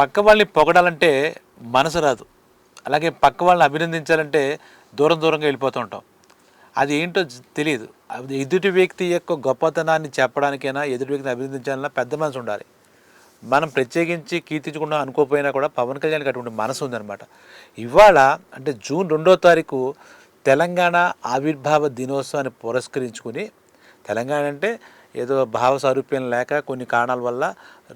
పక్క వాళ్ళని పొగడాలంటే మనసు రాదు. అలాగే పక్క వాళ్ళని అభినందించాలంటే దూరం దూరంగా వెళ్ళిపోతూ ఉంటాం. అది ఏంటో తెలియదు అది ఎదుటి వ్యక్తి యొక్క గొప్పతనాన్ని చెప్పడానికైనా ఎదుటి వ్యక్తిని అభినందించాలన్నా పెద్ద మనసు ఉండాలి. మనం ప్రత్యేకించి కీర్తించకుండా అనుకోపోయినా కూడా పవన్ కళ్యాణ్కి అటువంటి మనసు ఉందన్నమాట. ఇవాళ అంటే జూన్ రెండో తారీఖు తెలంగాణ ఆవిర్భావ దినోత్సవాన్ని పురస్కరించుకుని తెలంగాణ అంటే ఏదో భావ సారూప్యం లేక కొన్ని కారణాల వల్ల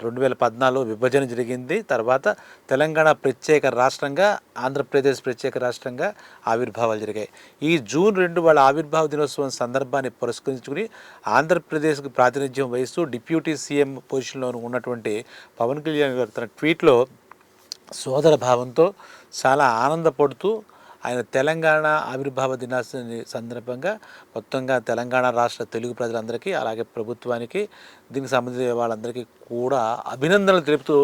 రెండు వేల పద్నాలుగులో విభజన జరిగింది. తర్వాత తెలంగాణ ప్రత్యేక రాష్ట్రంగా ఆంధ్రప్రదేశ్ ప్రత్యేక రాష్ట్రంగా ఆవిర్భావాలు జరిగాయి. ఈ జూన్ రెండు వాళ్ళ ఆవిర్భావ దినోత్సవం సందర్భాన్ని పురస్కరించుకుని ఆంధ్రప్రదేశ్కు ప్రాతినిధ్యం వహిస్తూ డిప్యూటీ సీఎం పొజిషన్లో ఉన్నటువంటి పవన్ కళ్యాణ్ గారు తన ట్వీట్లో సోదర భావంతో చాలా ఆనందపడుతూ ఆయన తెలంగాణ ఆవిర్భావ దినోత్సవం సందర్భంగా మొత్తంగా తెలంగాణ రాష్ట్ర తెలుగు ప్రజలందరికీ అలాగే ప్రభుత్వానికి దీనికి సంబంధించిన వాళ్ళందరికీ కూడా అభినందనలు తెలుపుతూ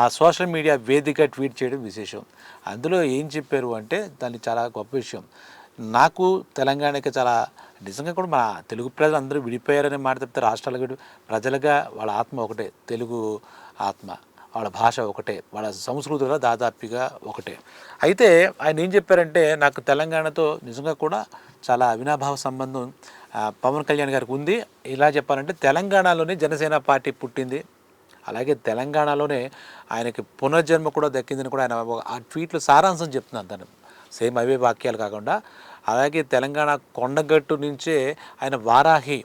ఆ సోషల్ మీడియా వేదిక ట్వీట్ చేయడం విశేషం. అందులో ఏం చెప్పారు అంటే దాన్ని చాలా గొప్ప విషయం. నాకు తెలంగాణకి చాలా నిజంగా కూడా మా తెలుగు ప్రజలు అందరూ విడిపోయారనే మాట చెప్తే రాష్ట్రాలకు ప్రజలుగా వాళ్ళ ఆత్మ ఒకటే తెలుగు ఆత్మ. వాళ్ళ భాష ఒకటే వాళ్ళ సంస్కృతిలో దాదాపుగా ఒకటే. అయితే ఆయన ఏం చెప్పారంటే నాకు తెలంగాణతో నిజంగా కూడా చాలా అవినాభావ సంబంధం పవన్ కళ్యాణ్ గారికి ఉంది. ఇలా చెప్పాలంటే తెలంగాణలోనే జనసేన పార్టీ పుట్టింది. అలాగే తెలంగాణలోనే ఆయనకి పునర్జన్మ కూడా దక్కిందని కూడా ఆయన ఆ ట్వీట్లో సారాంశం చెప్తున్నాను తను. సేమ్ అవే వాక్యాలు కాకుండా అలాగే తెలంగాణ కొండగట్టు నుంచే ఆయన వారాహి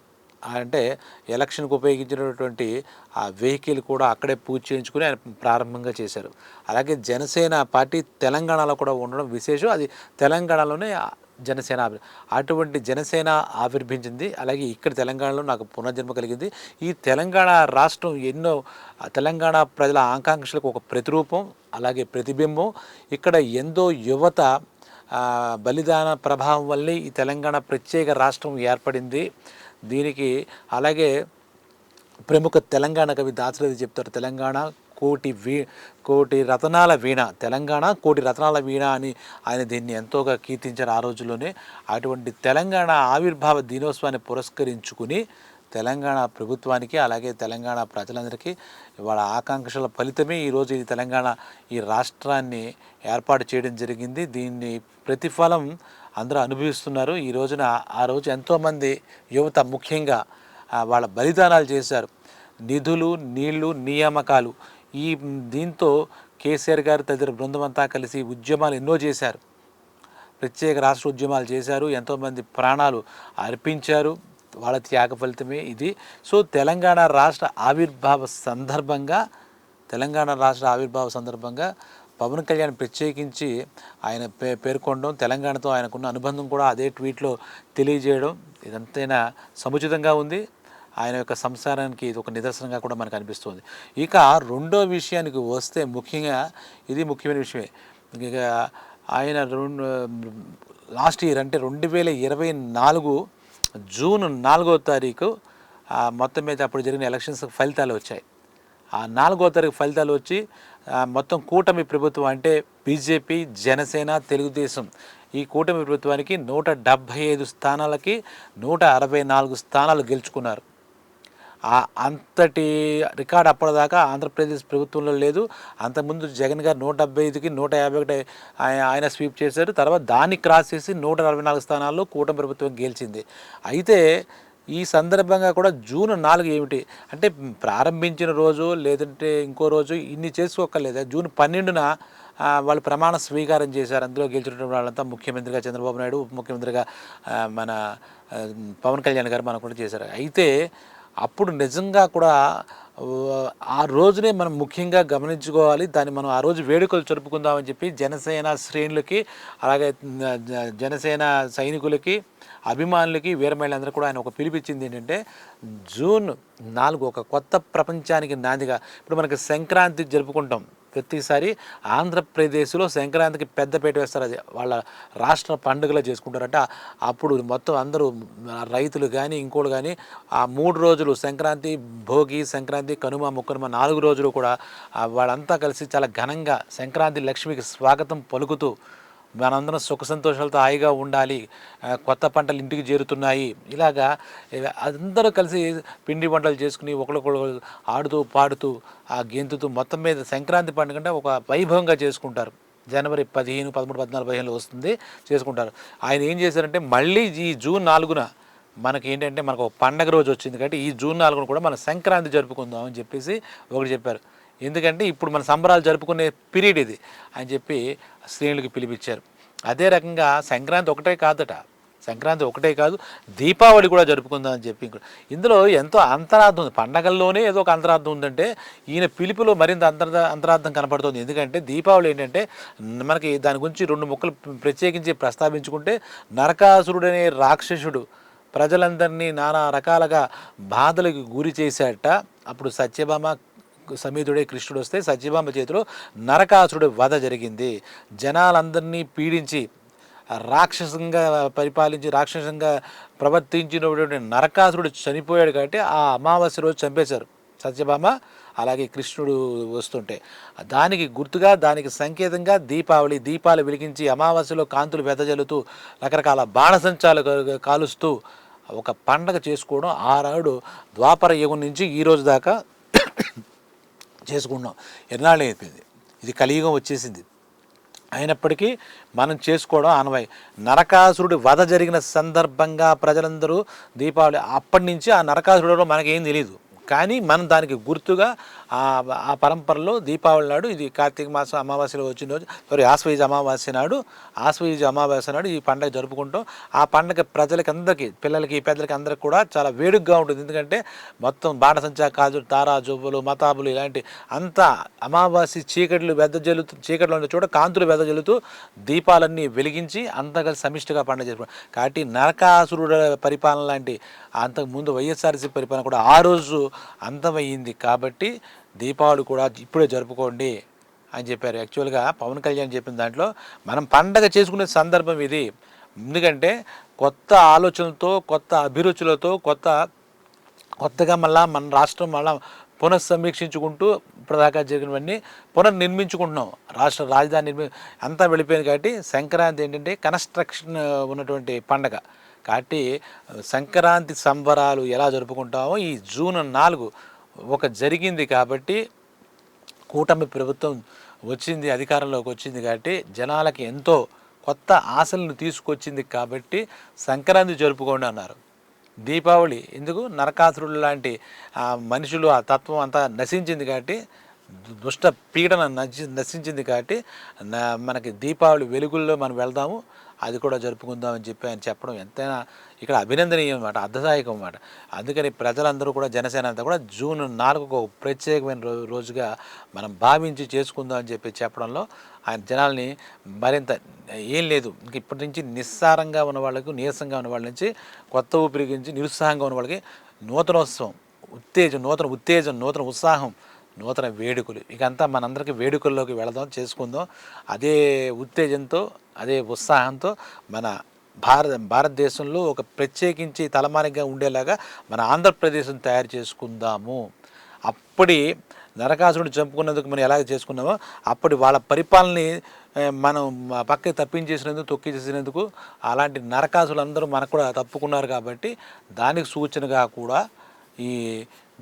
అంటే ఎలక్షన్కి ఉపయోగించినటువంటి ఆ వెహికల్ కూడా అక్కడే పూజ చేయించుకుని ఆయన ప్రారంభంగా చేశారు. అలాగే జనసేన పార్టీ తెలంగాణలో కూడా ఉండడం విశేషం. అది తెలంగాణలోనే జనసేన అటువంటి జనసేన ఆవిర్భించింది. అలాగే ఇక్కడ తెలంగాణలో నాకు పునర్జన్మ కలిగింది. ఈ తెలంగాణ రాష్ట్రం ఎన్నో తెలంగాణ ప్రజల ఆకాంక్షలకు ఒక ప్రతిరూపం అలాగే ప్రతిబింబం. ఇక్కడ ఎంతో యువత బలిదాన ప్రభావం వల్లే ఈ తెలంగాణ ప్రత్యేక రాష్ట్రం ఏర్పడింది. దీనికి అలాగే ప్రముఖ తెలంగాణ కవి దాశరథి చెప్తారు తెలంగాణ కోటి వీ కోటి రతనాల వీణ తెలంగాణ కోటి రతనాల వీణ అని ఆయన దీన్ని ఎంతోగా కీర్తించారు ఆ రోజుల్లోనే. అటువంటి తెలంగాణ ఆవిర్భావ దినోత్సవాన్ని పురస్కరించుకుని తెలంగాణ ప్రభుత్వానికి అలాగే తెలంగాణ ప్రజలందరికీ వాళ్ళ ఆకాంక్షల ఫలితమే ఈరోజు ఈ తెలంగాణ ఈ రాష్ట్రాన్ని ఏర్పాటు చేయడం జరిగింది. దీన్ని ప్రతిఫలం అందరూ అనుభవిస్తున్నారు. ఈ రోజున ఆ రోజు ఎంతోమంది యువత ముఖ్యంగా వాళ్ళ బలిదానాలు చేశారు. నిధులు నీళ్ళు నియామకాలు ఈ దీంతో కేసీఆర్ గారు తదితర బృందం అంతా కలిసి ఉద్యమాలు ఎన్నో చేశారు. ప్రత్యేక రాష్ట్ర ఉద్యమాలు చేశారు. ఎంతోమంది ప్రాణాలు అర్పించారు. వాళ్ళ త్యాగ ఫలితమే ఇది. సో తెలంగాణ రాష్ట్ర ఆవిర్భావ సందర్భంగా తెలంగాణ రాష్ట్ర ఆవిర్భావ సందర్భంగా పవన్ కళ్యాణ్ ప్రత్యేకించి ఆయన పే పేర్కొనడం తెలంగాణతో ఆయనకున్న అనుబంధం కూడా అదే ట్వీట్లో తెలియజేయడం ఇదంతైనా సముచితంగా ఉంది. ఆయన యొక్క సంసారానికి ఇది ఒక నిదర్శనంగా కూడా మనకు అనిపిస్తుంది. ఇక రెండో విషయానికి వస్తే ముఖ్యంగా ఇది ముఖ్యమైన విషయమే. ఇక ఆయన రెండు లాస్ట్ ఇయర్ అంటే రెండు వేల ఇరవై నాలుగు జూన్ నాలుగో తారీఖు మొత్తం మీద అప్పుడు జరిగిన ఎలక్షన్స్ ఫలితాలు వచ్చాయి. ఆ నాలుగో తారీఖు ఫలితాలు వచ్చి మొత్తం కూటమి ప్రభుత్వం అంటే బీజేపీ జనసేన తెలుగుదేశం. ఈ కూటమి ప్రభుత్వానికి నూట డెబ్భై ఐదు స్థానాలకి నూట అరవై నాలుగు స్థానాలు గెలుచుకున్నారు. ఆ అంతటి రికార్డ్ అప్పటిదాకా ఆంధ్రప్రదేశ్ ప్రభుత్వంలో లేదు. అంతకుముందు జగన్ గారు నూట డెబ్బై ఐదుకి నూట యాభై ఒకటి ఆయన ఆయన స్వీప్ చేశారు. తర్వాత దాన్ని క్రాస్ చేసి నూట అరవై నాలుగు స్థానాల్లో కూటమి ప్రభుత్వం గెలిచింది. అయితే ఈ సందర్భంగా కూడా జూన్ నాలుగు ఏమిటి? అంటే ప్రారంభించిన రోజు లేదంటే ఇంకో రోజు ఇన్ని చేసుకోక్కర్లేదు? జూన్ పన్నెండున వాళ్ళు ప్రమాణ స్వీకారం చేశారు. అందులో గెలిచినటువంటి వాళ్ళంతా ముఖ్యమంత్రిగా చంద్రబాబు నాయుడు ఉప ముఖ్యమంత్రిగా మన పవన్ కళ్యాణ్ గారు మనకు కూడా చేశారు. అయితే అప్పుడు నిజంగా కూడా ఆ, రోజునే మనం ముఖ్యంగా గమనించుకోవాలి. దాన్ని మనం ఆ రోజు వేడుకలు జరుపుకుందామని చెప్పి జనసేన శ్రేణులకి అలాగే జ- జనసేన సైనికులకి అభిమానులకి వీరమహిళలందరూ కూడా ఆయన ఒక పిలిపించింది ఏంటంటే జూన్ నాలుగు ఒక కొత్త ప్రపంచానికి నాందిగా. ఇప్పుడు మనకి సంక్రాంతి జరుపుకుంటాం. ప్రతిసారి ఆంధ్రప్రదేశ్లో సంక్రాంతికి పెద్దపేట వేస్తారు. అది వాళ్ళ రాష్ట్ర పండుగలో చేసుకుంటారంట. అప్పుడు మొత్తం అందరూ రైతులు కానీ ఇంకోళ్ళు కానీ ఆ మూడు రోజులు సంక్రాంతి భోగి సంక్రాంతి కనుమ ముక్కనుమ నాలుగు రోజులు కూడా వాళ్ళంతా కలిసి చాలా ఘనంగా సంక్రాంతి లక్ష్మికి స్వాగతం పలుకుతూ మనందరం సుఖ సంతోషాలతో హాయిగా ఉండాలి. కొత్త పంటలు ఇంటికి చేరుతున్నాయి. ఇలాగా అందరూ కలిసి పిండి వంటలు చేసుకుని ఒకరికొకరు ఆడుతూ పాడుతూ ఆ గెంతుతూ మొత్తం మీద సంక్రాంతి పండుగ అంటే ఒక వైభవంగా చేసుకుంటారు. జనవరి పదిహేను పదమూడు పద్నాలుగు పదిహేను వస్తుంది చేసుకుంటారు. ఆయన ఏం చేశారంటే మళ్ళీ ఈ జూన్ నాలుగున మనకి ఏంటంటే మనకు ఒక పండగ రోజు వచ్చింది. కాబట్టి ఈ జూన్ నాలుగున కూడా మనం సంక్రాంతి జరుపుకుందాం అని చెప్పేసి ఒకటి చెప్పారు. ఎందుకంటే ఇప్పుడు మన సంబరాలు జరుపుకునే పీరియడ్ ఇది అని చెప్పి శ్రేణులకి పిలిపించారు. అదే రకంగా సంక్రాంతి ఒకటే కాదట. సంక్రాంతి ఒకటే కాదు దీపావళి కూడా జరుపుకుందాం అని చెప్పి ఇందులో ఎంతో అంతరార్థం ఉంది. పండగల్లోనే ఏదో ఒక అంతరార్థం ఉందంటే ఈయన పిలుపులో మరింత అంతర్ అంతరార్థం కనపడుతుంది. ఎందుకంటే దీపావళి ఏంటంటే మనకి దాని గురించి రెండు ముక్కలు ప్రత్యేకించి ప్రస్తావించుకుంటే నరకాసురుడనే రాక్షసుడు ప్రజలందరినీ నానా రకాలుగా బాధలకు గురి చేశాట. అప్పుడు సత్యభామ సమేతుడే కృష్ణుడు వస్తే సత్యభామ చేతిలో నరకాసురుడు వధ జరిగింది. జనాలందరినీ పీడించి రాక్షసంగా పరిపాలించి రాక్షసంగా ప్రవర్తించినటువంటి నరకాసురుడు చనిపోయాడు కాబట్టి ఆ అమావాస్య రోజు చంపేశారు సత్యభామ అలాగే కృష్ణుడు వస్తుంటే. దానికి గుర్తుగా దానికి సంకేతంగా దీపావళి దీపాలు వెలిగించి అమావాస్యలో కాంతులు వెదజల్లుతూ రకరకాల బాణసంచాలు కాలుస్తూ ఒక పండగ చేసుకోవడం ఆనాడు ద్వాపర యుగం నుంచి ఈ రోజు దాకా చేసుకున్నాం ఎన్నాళ్ళు అయిపోయింది? ఇది కలియుగం వచ్చేసింది. అయినప్పటికీ మనం చేసుకోవడం ఆనవాయి. నరకాసురుడి వధ జరిగిన సందర్భంగా ప్రజలందరూ దీపావళి అప్పటి నుంచి ఆ నరకాసురుడు మనకేం తెలియదు కానీ మనం దానికి గుర్తుగా ఆ పరంపరలో దీపావళి నాడు ఇది కార్తీక మాసం అమావాస్యలో వచ్చిన రోజు సారీ ఆశ్వయుజ అమావాస్య నాడు ఆశ్వయుజ అమావాస్య నాడు ఈ పండగ జరుపుకుంటాం. ఆ పండగ ప్రజలకి అందరికీ పిల్లలకి పెద్దలకి అందరికి కూడా చాలా వేడుగ్గా ఉంటుంది. ఎందుకంటే మొత్తం బాణసంచా కాజు తారా జువ్వలు మతాబులు ఇలాంటి అంతా అమావాస్య చీకట్లు వెదజల్లుతూ చీకట్లో ఉండే చోట కాంతులు వెదజల్లుతూ దీపాలన్నీ వెలిగించి అంతా కలిసి సమిష్టిగా పండుగ జరుపుకుంటాం. కాబట్టి నరకాసురుడు పరిపాలన లాంటి అంతకు ముందు వైఎస్ఆర్సీ పరిపాలన కూడా ఆ రోజు అంతమయ్యింది కాబట్టి దీపావళి కూడా ఇప్పుడే జరుపుకోండి అని చెప్పారు. యాక్చువల్గా పవన్ కళ్యాణ్ చెప్పిన దాంట్లో మనం పండగ చేసుకునే సందర్భం ఇది. ఎందుకంటే కొత్త ఆలోచనలతో కొత్త అభిరుచులతో కొత్త కొత్తగా మళ్ళా మన రాష్ట్రం మళ్ళా పునఃసమీక్షించుకుంటూ ఇప్పటిదాకా జరిగినవన్నీ పునర్నిర్మించుకుంటున్నాం. రాష్ట్ర రాజధాని నిర్మి అంతా వెళ్ళిపోయింది కాబట్టి సంక్రాంతి ఏంటంటే కన్స్ట్రక్షన్ ఉన్నటువంటి పండగ. కాబట్టి సంక్రాంతి సంబరాలు ఎలా జరుపుకుంటామో ఈ జూన్ నాలుగు ఒక జరిగింది కాబట్టి కూటమి ప్రభుత్వం వచ్చింది అధికారంలోకి వచ్చింది కాబట్టి జనాలకి ఎంతో కొత్త ఆశలను తీసుకొచ్చింది కాబట్టి సంక్రాంతి జరుపుకోండి అన్నారు. దీపావళి ఎందుకు? నరకాసురుడు లాంటి ఆ మనుషులు ఆ తత్వం అంతా నశించింది కాబట్టి దుష్ట పీడన నశి నశించింది కాబట్టి మనకి దీపావళి వెలుగుల్లో మనం వెళ్దాము. అది కూడా జరుపుకుందాం అని చెప్పి ఆయన చెప్పడం ఎంతైనా ఇక్కడ అభినందనీయం అనమాట అర్థదాయకం అనమాట అందుకని ప్రజలందరూ కూడా జనసేన అంతా కూడా జూన్ నాలుగుకు ఒక ప్రత్యేకమైన రో రోజుగా మనం భావించి చేసుకుందాం అని చెప్పి చెప్పడంలో ఆయన జనాల్ని మరింత ఏం లేదు. ఇంక ఇప్పటి నుంచి నిస్సారంగా ఉన్న వాళ్ళకు నీరసంగా ఉన్న వాళ్ళ నుంచి కొత్త ఊపిరిగించి నిరుత్సాహంగా ఉన్న వాళ్ళకి నూతనోత్సవం ఉత్తేజం నూతన ఉత్తేజం నూతన ఉత్సాహం నూతన వేడుకలు. ఇకంతా మనందరికీ వేడుకల్లోకి వెళదాం చేసుకుందాం. అదే ఉత్తేజంతో అదే ఉత్సాహంతో మన భారత భారతదేశంలో ఒక ప్రత్యేకించి తలమానిగా ఉండేలాగా మన ఆంధ్రప్రదేశ్ని తయారు చేసుకుందాము. అప్పటి నరకాసురుడు చంపుకున్నందుకు మనం ఎలాగ చేసుకున్నామో అప్పటి వాళ్ళ పరిపాలనని మనం పక్కకి తప్పించేసినందుకు తొక్కిచేసినందుకు అలాంటి నరకాసులందరూ మనకు కూడా తప్పుకున్నారు కాబట్టి దానికి సూచనగా కూడా ఈ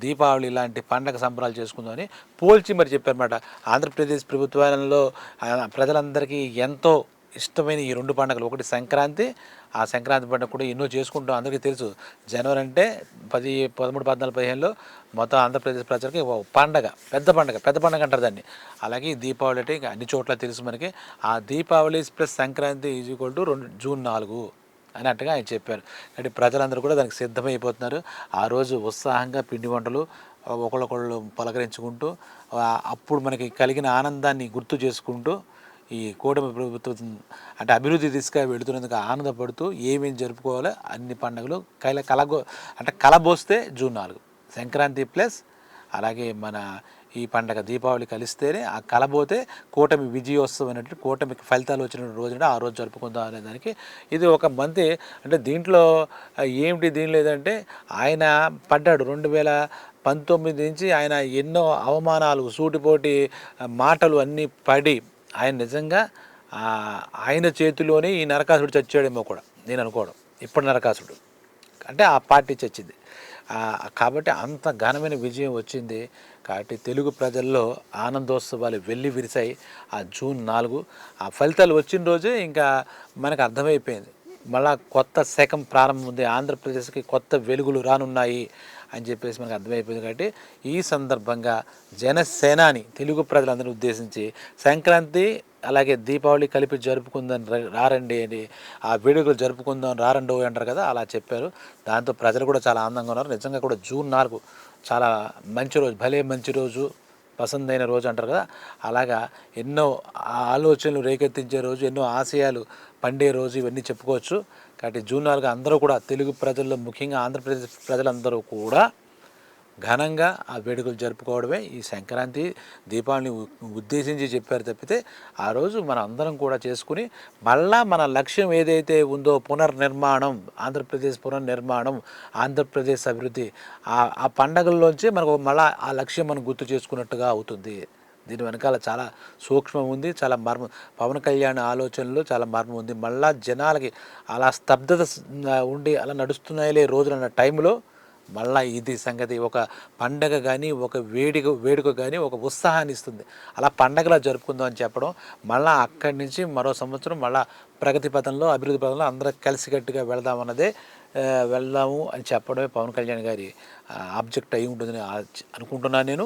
దీపావళి లాంటి పండగ సంబరాలు చేసుకుందామని పోల్చి మరి చెప్పారన్నమాట. ఆంధ్రప్రదేశ్ ప్రభుత్వాలలో ప్రజలందరికీ ఎంతో ఇష్టమైన ఈ రెండు పండుగలు. ఒకటి సంక్రాంతి ఆ సంక్రాంతి పండుగ కూడా ఎన్నో చేసుకుంటాం. అందరికీ తెలుసు జనవరి అంటే పది పదమూడు పద్నాలుగు పదిహేనులో మొత్తం ఆంధ్రప్రదేశ్ ప్రజలకి ఒక పండగ పెద్ద పండగ పెద్ద పండగ అంటారు దాన్ని. అలాగే దీపావళి అంటే ఇంకా అన్ని చోట్ల తెలుసు మనకి. ఆ Deepavali plus Sankranti is equal to రెండు జూన్ నాలుగు. అన్నట్టుగా ఆయన చెప్పారు. అంటే ప్రజలందరూ కూడా దానికి సిద్ధమైపోతున్నారు. ఆ రోజు ఉత్సాహంగా పిండి వంటలు ఒకళ్ళొకళ్ళు పలకరించుకుంటూ అప్పుడు మనకి కలిగిన ఆనందాన్ని గుర్తు చేసుకుంటూ ఈ కూటమి ప్రభుత్వం అంటే అభివృద్ధి దిశగా వెళుతున్నందుకు ఆనందపడుతూ ఏమేమి జరుపుకోవాలో అన్ని పండుగలు కల కలగో అంటే కలబోస్తే జూన్ నాలుగు. సంక్రాంతి ప్లస్ అలాగే మన ఈ పండగ దీపావళి కలిస్తేనే ఆ కలబోతే కూటమి విజయోత్సవం అనేటువంటి కూటమికి ఫలితాలు వచ్చిన రోజున ఆ రోజు జరుపుకుందాం అనే దానికి ఇది ఒక మంతి అంటే దీంట్లో ఏమిటి దీనిలో ఆయన పడ్డాడు రెండు వేల పంతొమ్మిది నుంచి ఆయన ఎన్నో అవమానాలు సూటిపోటి మాటలు అన్నీ పడి ఆయన నిజంగా ఆయన చేతిలోనే ఈ నరకాసుడు చచ్చాడేమో కూడా నేను అనుకోవడం. ఇప్పుడు నరకాసుడు అంటే ఆ పార్టీ చచ్చింది. కాబట్టి అంత ఘనమైన విజయం వచ్చింది. కాబట్టి తెలుగు ప్రజల్లో ఆనందోత్సవాలు వెళ్ళి విరిశాయి ఆ జూన్ నాలుగు ఆ ఫలితాలు వచ్చిన రోజే ఇంకా మనకు అర్థమైపోయింది. మళ్ళా కొత్త శకం ప్రారంభం ఉంది. ఆంధ్రప్రదేశ్కి కొత్త వెలుగులు రానున్నాయి అని చెప్పేసి మనకు అర్థమైపోయింది. కాబట్టి ఈ సందర్భంగా జనసేనాని తెలుగు ప్రజలందరినీ ఉద్దేశించి సంక్రాంతి అలాగే దీపావళి కలిపి జరుపుకుందాం రారండి అని ఆ వేడుకలు జరుపుకుందాం రారండి అంటారు కదా అలా చెప్పారు. దాంతో ప్రజలు కూడా చాలా ఆనందంగా ఉన్నారు. నిజంగా కూడా జూన్ నాలుగు చాలా మంచి రోజు భలే మంచి రోజు పసందైన రోజు అంటారు కదా. అలాగా ఎన్నో ఆలోచనలు రేకెత్తించే రోజు ఎన్నో ఆశయాలు పండే రోజు ఇవన్నీ చెప్పుకోవచ్చు. కాబట్టి జూన్ నాలుగు అందరూ కూడా తెలుగు ప్రజల్లో ముఖ్యంగా ఆంధ్రప్రదేశ్ ప్రజలందరూ కూడా ఘనంగా ఆ వేడుకలు జరుపుకోవడమే ఈ సంక్రాంతి దీపావళిని ఉద్దేశించి చెప్పారు తప్పితే ఆ రోజు మన అందరం కూడా చేసుకుని మళ్ళా మన లక్ష్యం ఏదైతే ఉందో పునర్నిర్మాణం ఆంధ్రప్రదేశ్ పునర్నిర్మాణం ఆంధ్రప్రదేశ్ అభివృద్ధి ఆ ఆ పండగల్లోంచి మనకు మళ్ళా ఆ లక్ష్యం మనం గుర్తు చేసుకున్నట్టుగా అవుతుంది. దీని వెనకాల చాలా సూక్ష్మం ఉంది చాలా మర్మం పవన్ కళ్యాణ్ ఆలోచనలో చాలా మర్మం ఉంది. మళ్ళా జనాలకి అలా స్తబ్దత ఉండి అలా నడుస్తున్నాయిలే రోజులు అన్న టైంలో మళ్ళీ ఇది సంగతి ఒక పండగ కానీ ఒక వేడుక వేడుక కానీ ఒక ఉత్సాహాన్ని ఇస్తుంది. అలా పండగలా జరుపుకుందాం అని చెప్పడం మళ్ళీ అక్కడి నుంచి మరో సంవత్సరం మళ్ళీ ప్రగతి పథంలో అభివృద్ధి పథంలో అందరూ కలిసికట్టుగా వెళదామన్నదే అన్నదే వెళ్దాము అని చెప్పడమే పవన్ కళ్యాణ్ గారి ఆబ్జెక్ట్ అయి ఉంటుందని అనుకుంటున్నాను నేను.